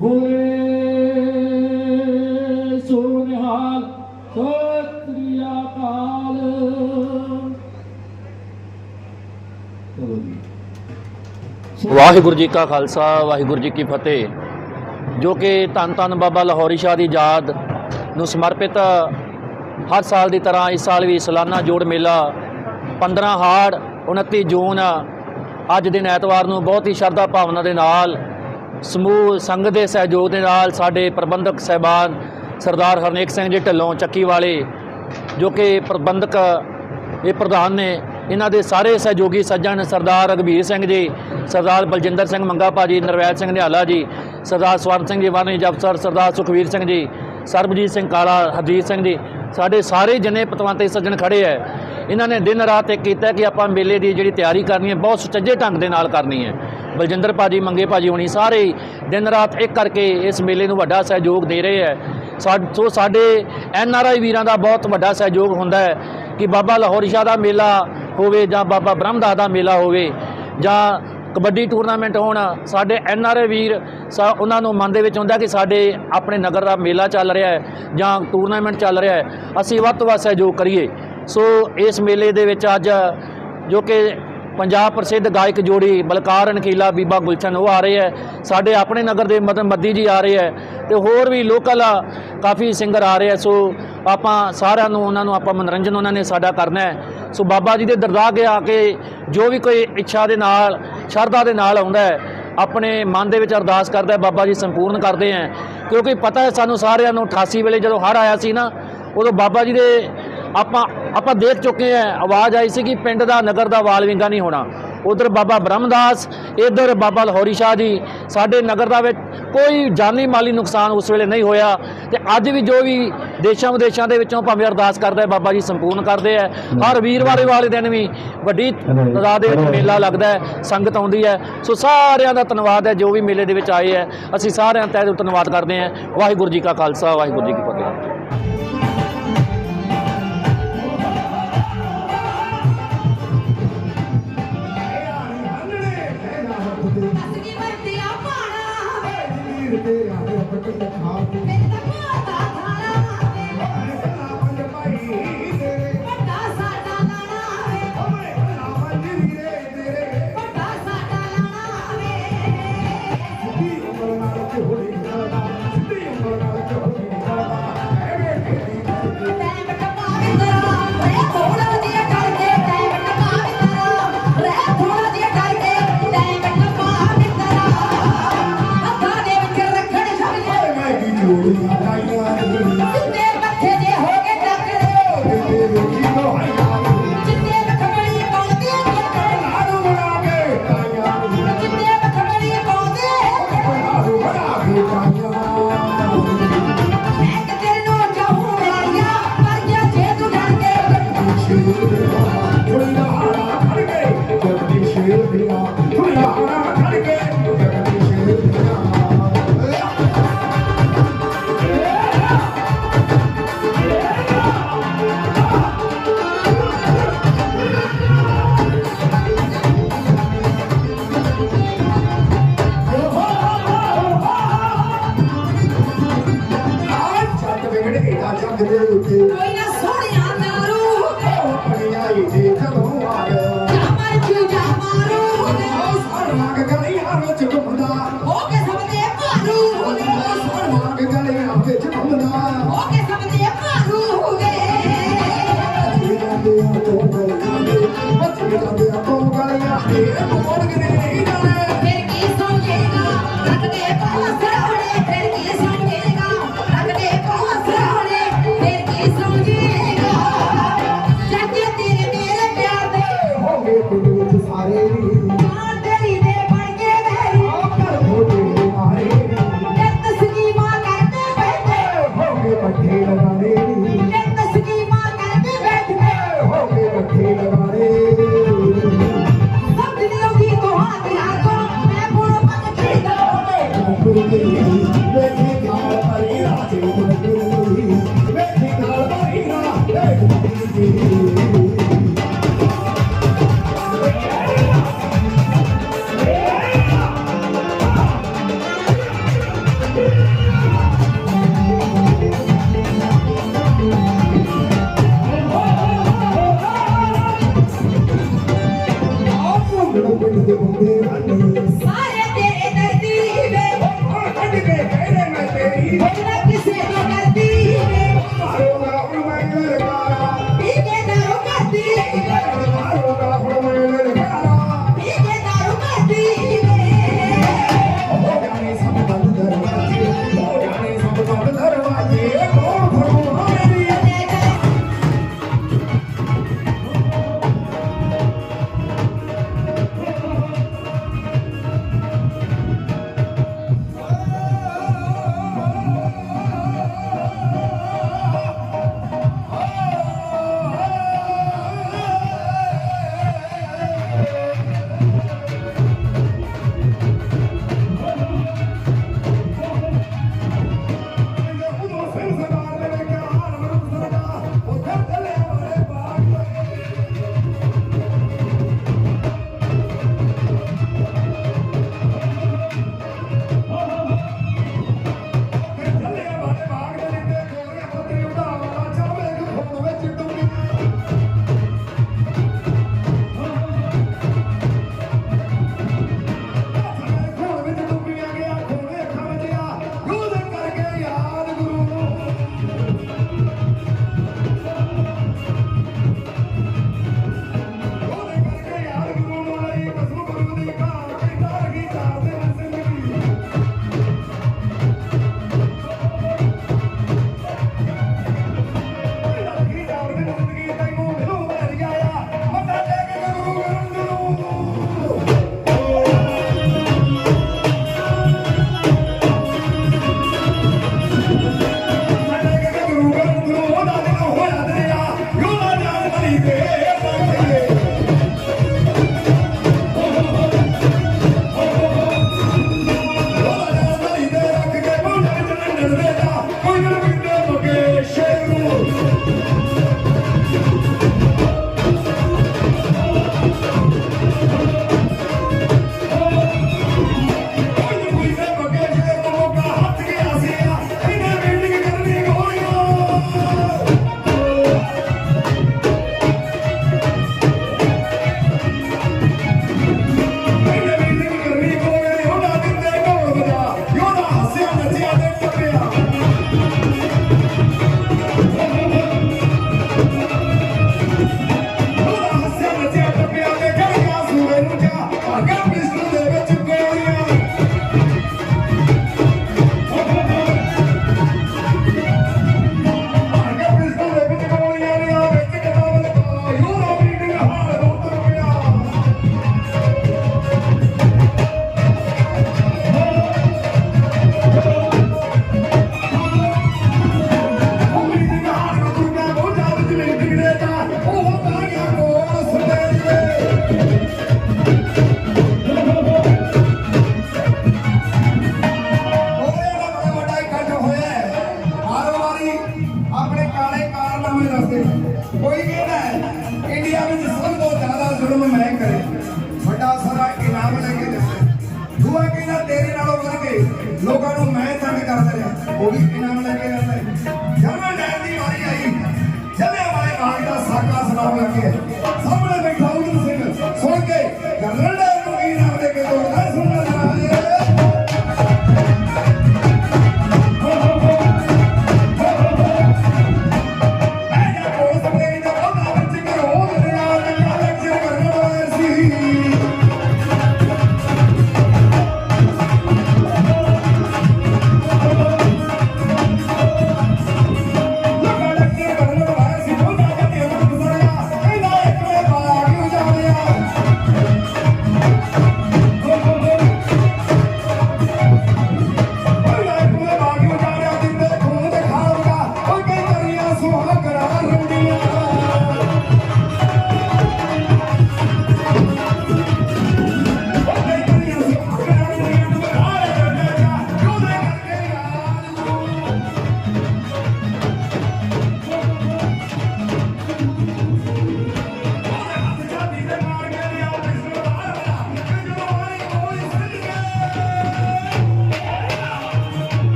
ਬੋਲੇ ਸੋ ਸਤਿ ਅਕਾਲ। ਵਾਹਿਗੁਰੂ ਜੀ ਕਾ ਖਾਲਸਾ, ਵਾਹਿਗੁਰੂ ਜੀ ਕੀ ਫਤਿਹ। ਜੋ ਕਿ ਧੰਨ ਧੰਨ ਬਾਬਾ ਲਾਹੌਰੀ ਸ਼ਾਹ ਦੀ ਯਾਦ ਨੂੰ ਸਮਰਪਿਤ ਹਰ ਸਾਲ ਦੀ ਤਰ੍ਹਾਂ ਇਸ ਸਾਲ ਵੀ ਸਾਲਾਨਾ ਜੋੜ ਮੇਲਾ 15 ਹਾੜ 29 ਜੂਨ, ਅੱਜ ਦਿਨ ਐਤਵਾਰ ਨੂੰ ਬਹੁਤ ਹੀ ਸ਼ਰਧਾ ਭਾਵਨਾ ਦੇ ਨਾਲ ਸਮੂਹ ਸੰਗਤ ਦੇ ਸਹਿਯੋਗ ਦੇ ਨਾਲ ਸਾਡੇ ਪ੍ਰਬੰਧਕ ਸਹਿਬਾਨ ਸਰਦਾਰ ਹਰਨੇਕ ਸਿੰਘ ਜੀ ਢੱਲੋਂ ਚੱਕੀ ਵਾਲੇ, ਜੋ ਕਿ ਪ੍ਰਬੰਧਕ, ਇਹ ਪ੍ਰਧਾਨ ਨੇ, ਇਹਨਾਂ ਦੇ ਸਾਰੇ ਸਹਿਯੋਗੀ ਸੱਜਣ ਸਰਦਾਰ ਰਗਵੀਰ ਸਿੰਘ ਜੀ, ਸਰਦਾਰ ਬਲਜਿੰਦਰ ਸਿੰਘ ਮੰਗਾ ਭਾਜੀ, ਨਰਵੈਲ ਸਿੰਘ ਨਿਹਾਲਾ ਜੀ, ਸਰਦਾਰ ਸਵਰਨ ਸਿੰਘ ਜੀ ਵਾਰਨੀ ਅਫਸਰ, ਸਰਦਾਰ ਸੁਖਵੀਰ ਸਿੰਘ ਜੀ, ਸਰਬਜੀਤ ਸਿੰਘ ਕਾਲਾ, ਹਰਜੀਤ ਸਿੰਘ ਜੀ, ਸਾਡੇ ਸਾਰੇ ਜਨੇ ਪਤਵੰਤੇ ਸੱਜਣ ਖੜੇ ਐ ਇਹਨਾਂ ਨੇ ਦਿਨ ਰਾਤ ਇੱਕ ਕੀਤਾ ਕਿ ਆਪਾਂ ਮੇਲੇ ਦੀ ਜਿਹੜੀ ਤਿਆਰੀ ਕਰਨੀ ਹੈ, ਬਹੁਤ ਸੁਚੱਜੇ ਢੰਗ ਦੇ ਨਾਲ ਕਰਨੀ ਹੈ। ਬਲਜਿੰਦਰ ਭਾਜੀ, ਮੰਗੇ ਭਾਜੀ ਹੋਣੀ ਸਾਰੇ ਦਿਨ ਰਾਤ ਇੱਕ ਕਰਕੇ ਇਸ ਮੇਲੇ ਨੂੰ ਵੱਡਾ ਸਹਿਯੋਗ ਦੇ ਰਹੇ ਹੈ। ਸਾ- ਸੋ ਸਾਡੇ ਐਨ ਆਰ ਆਈ ਵੀਰਾਂ ਦਾ ਬਹੁਤ ਵੱਡਾ ਸਹਿਯੋਗ ਹੁੰਦਾ ਹੈ ਕਿ ਬਾਬਾ ਲਾਹੌਰੀ ਸ਼ਾਹ ਦਾ ਮੇਲਾ ਹੋਵੇ ਜਾਂ ਬਾਬਾ ਬ੍ਰਹਮਦਾਸ ਦਾ ਮੇਲਾ ਹੋਵੇ ਜਾਂ ਕਬੱਡੀ ਟੂਰਨਾਮੈਂਟ ਹੋਣ, ਸਾਡੇ ਐਨ ਆਰ ਆਈ ਵੀਰ ਸਾ, ਉਹਨਾਂ ਨੂੰ ਮਨ ਦੇ ਵਿੱਚ ਹੁੰਦਾ ਕਿ ਸਾਡੇ ਆਪਣੇ ਨਗਰ ਦਾ ਮੇਲਾ ਚੱਲ ਰਿਹਾ ਹੈ ਜਾਂ ਟੂਰਨਾਮੈਂਟ ਚੱਲ ਰਿਹਾ ਹੈ। ਅਸੀਂ ਵੱਧ ਤੋਂ ਵੱਧ ਸਹਿਯੋਗ ਕਰੀਏ। ਸੋ ਇਸ ਮੇਲੇ ਦੇ ਵਿੱਚ ਅੱਜ ਜੋ ਕਿ ਪੰਜਾਬ ਪ੍ਰਸਿੱਧ ਗਾਇਕ ਜੋੜੀ ਬਲਕਾਰ ਅਨਕੀਲਾ ਬੀਬਾ ਗੁਲਸ਼ਨ ਉਹ ਆ ਰਹੇ ਹੈ। ਸਾਡੇ ਆਪਣੇ ਨਗਰ ਦੇ ਮਦਨ ਮੱਦੀ ਜੀ ਆ ਰਹੇ ਹੈ ਤੇ ਹੋਰ ਵੀ ਲੋਕਲ ਕਾਫੀ ਸਿੰਗਰ ਆ ਰਹੇ ਹੈ। ਸੋ ਆਪਾਂ ਸਾਰਿਆਂ ਨੂੰ, ਉਹਨਾਂ ਨੂੰ ਆਪਾਂ ਮਨੋਰੰਜਨ ਉਹਨਾਂ ਨੇ ਸਾਡਾ ਕਰਨਾ ਹੈ। ਸੋ ਬਾਬਾ ਜੀ ਦੇ ਦਰਗਾਹ ਕੇ ਆ ਕੇ ਜੋ ਵੀ ਕੋਈ ਇੱਛਾ ਦੇ ਨਾਲ, ਸ਼ਰਧਾ ਦੇ ਨਾਲ ਆਉਂਦਾ ਹੈ, ਆਪਣੇ ਮਨ ਦੇ ਵਿੱਚ ਅਰਦਾਸ ਕਰਦਾ ਹੈ, ਬਾਬਾ ਜੀ ਸੰਪੂਰਨ ਕਰਦੇ ਹੈ। ਕਿਉਂਕਿ ਪਤਾ ਹੈ ਸਾਨੂੰ ਸਾਰਿਆਂ ਨੂੰ 88 ਵੇਲੇ ਜਦੋਂ ਹੜ੍ਹ ਆਇਆ ਸੀ ਨਾ, ਉਦੋਂ ਬਾਬਾ ਜੀ ਦੇ ਆਪਾਂ ਆਪਾਂ ਦੇਖ ਚੁੱਕੇ ਹਾਂ, ਆਵਾਜ਼ ਆਈ ਸੀ ਕਿ ਪਿੰਡ ਦਾ, ਨਗਰ ਦਾ ਵਾਲ ਵਿੰਗਾ ਨਹੀਂ ਹੋਣਾ। ਉਧਰ ਬਾਬਾ ਬ੍ਰਹਮਦਾਸ, ਇਧਰ ਬਾਬਾ ਲਾਹੌਰੀ ਸ਼ਾਹ ਜੀ, ਸਾਡੇ ਨਗਰ ਦਾ ਵਿੱਚ ਕੋਈ ਜਾਨੀ ਮਾਲੀ ਨੁਕਸਾਨ ਉਸ ਵੇਲੇ ਨਹੀਂ ਹੋਇਆ। ਤੇ ਅੱਜ ਵੀ ਜੋ ਵੀ ਦੇਸ਼ਾਂ ਵਿਦੇਸ਼ਾਂ ਦੇ ਵਿੱਚੋਂ ਭਾਵੇਂ ਅਰਦਾਸ ਕਰਦਾ ਹੈ, ਬਾਬਾ ਜੀ ਸੰਪੂਰਨ ਕਰਦੇ ਹੈ। ਹਰ ਵੀਰਵਾਰ ਵਾਲੇ ਦਿਨ ਵੀ ਵੱਡੀ ਤਾਦਾਦ ਦੇ ਵਿੱਚ ਮੇਲਾ ਲੱਗਦਾ ਹੈ, ਸੰਗਤ ਆਉਂਦੀ ਹੈ। ਸੋ ਸਾਰਿਆਂ ਦਾ ਧੰਨਵਾਦ ਹੈ, ਜੋ ਵੀ ਮੇਲੇ ਦੇ ਵਿੱਚ ਆਏ ਹੈ, ਅਸੀਂ ਸਾਰਿਆਂ ਦਾ ਤਹਿ ਦਿਲੋਂ ਧੰਨਵਾਦ ਕਰਦੇ ਹਾਂ। ਵਾਹਿਗੁਰੂ ਜੀ ਕਾ ਖਾਲਸਾ, ਵਾਹਿਗੁਰੂ ਜੀ ਕੀ ਫਤਿਹ। ਅਸਲੀ ਵਰਤਿਆ ਪਾਣਾ ਵੇ ਮੇਰੇ ਤਾਂ ਭਾਤਾ ਜਾ पाठे लगा मेरी ਲੋਕਾਂ ਨੂੰ ਮੈਂ ਤੰਗ ਕਰਦਾ ਰਿਹਾ। ਉਹ ਵੀ ਇਹਨਾਂ ਨਾਲ ਲੱਗੇ ਰਹਿੰਦਾ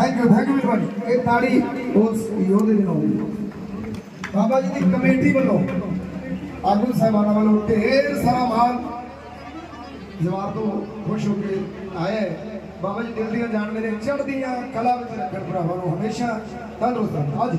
ਥੈਂਕ ਯੂ ਥੈਂਕ ਯੂ ਭਾਈ ਇਹ ਤਾੜੀ ਉਸ ਯੋਧੇ ਦੇ ਨਾਲ। ਬਾਬਾ ਜੀ ਦੀ ਕਮੇਟੀ ਵੱਲੋਂ ਆਗੂ ਸਾਹਿਬਾਨਾਂ ਵੱਲੋਂ ਢੇਰ ਸਾਰਾ ਮਾਨ ਜਵਾਬ ਤੋਂ ਖੁਸ਼ ਹੋ ਕੇ ਆਇਆ ਬਾਬਾ ਜੀ ਦਿਲ ਦੀਆਂ ਜਾਣ ਮੇਰੇ ਚੜਦੀਆਂ ਕਲਾ ਵਿੱਚ ਰੱਖਣ ਭਰਾਵਾਂ ਨੂੰ ਹਮੇਸ਼ਾ ਤੰਦਰੁਸਤ ਰੱਖਣ।